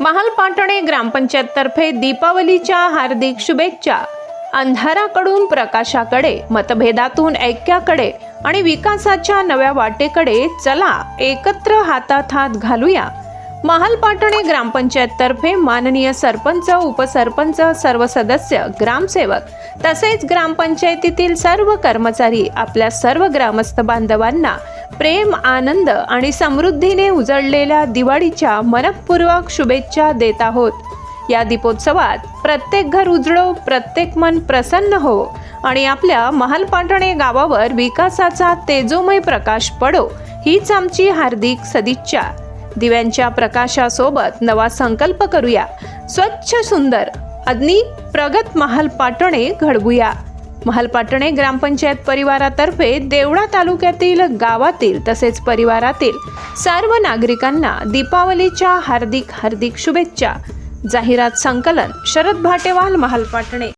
महालपाटणे ग्रामपंचायततर्फे दीपावलीच्या हार्दिक शुभेच्छा. अंधाराकडून प्रकाशाकडे मतभेदातून ऐक्याकडे आणि विकासाच्या नव्या वाटेकडे चला एकत्र हातात हात घालूया महालपाटणे ग्रामपंचायततर्फे माननीय सरपंच उपसरपंच सर्व सदस्य ग्रामसेवक तसेच ग्रामपंचायतीतील सर्व कर्मचारी आपल्या सर्व ग्रामस्थ बांधवांना प्रेम आनंद आणि समृद्धीने उजळलेल्या दिवाळीच्या मनपूर्वक शुभेच्छा देत आहोत. या दीपोत्सवात प्रत्येक घर उजळो प्रत्येक मन प्रसन्न हो आणि आपल्या महालपाटणे गावावर विकासाचा तेजोमय प्रकाश पडो हीच आमची हार्दिक सदिच्छा. दिव्यांच्या प्रकाशासोबत नवा संकल्प करूया. स्वच्छ सुंदर अग्नी प्रगत महालपाटणे घडवूया. महालपाटणे ग्रामपंचायत परिवारातर्फे देवळा तालुक्यातील गावातील तसेच परिवारातील सर्व नागरिकांना दीपावलीच्या हार्दिक हार्दिक शुभेच्छा. जाहिरात संकलन शरद भाटेवाल महालपाटणे